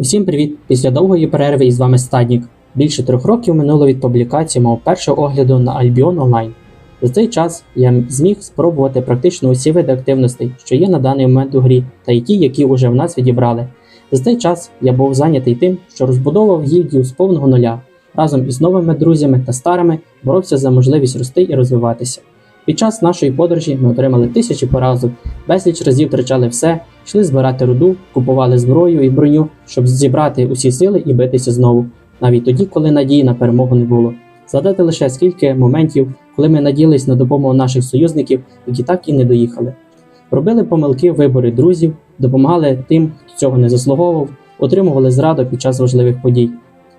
Усім привіт! Після довгої перерви із вами Стаднік. Більше трьох років минуло від публікації мого першого огляду на Albion Online. За цей час я зміг спробувати практично усі види активностей, що є на даний момент у грі, та й ті, які вже в нас відібрали. За цей час я був зайнятий тим, що розбудовував гільдію з повного нуля, разом із новими друзями та старими боровся за можливість рости і розвиватися. Під час нашої подорожі ми отримали тисячі поразок, безліч разів втрачали все, йшли збирати руду, купували зброю і броню, щоб зібрати усі сили і битися знову, навіть тоді, коли надії на перемогу не було. Згадати лише скільки моментів, коли ми надіялись на допомогу наших союзників, які так і не доїхали. Робили помилки в виборі друзів, допомагали тим, хто цього не заслуговував, отримували зраду під час важливих подій.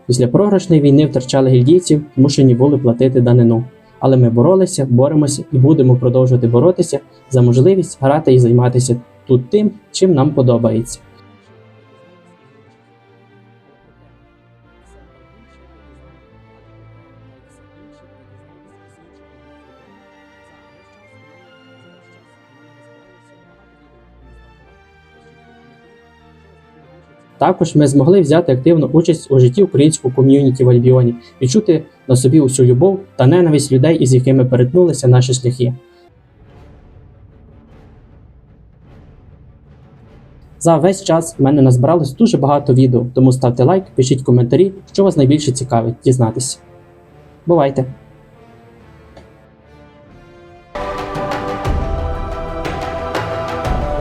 Після програшної війни втрачали гільдійців, змушені були платити данину. Але ми боролися, боремося і будемо продовжувати боротися за можливість грати і займатися тут тим, чим нам подобається. Також ми змогли взяти активну участь у житті українського ком'юніті в Альбіоні, відчути на собі усю любов та ненависть людей, із якими перетнулися наші шляхи. За весь час в мене назбиралось дуже багато відео, тому ставте лайк, пишіть коментарі, що вас найбільше цікавить дізнатися. Бувайте!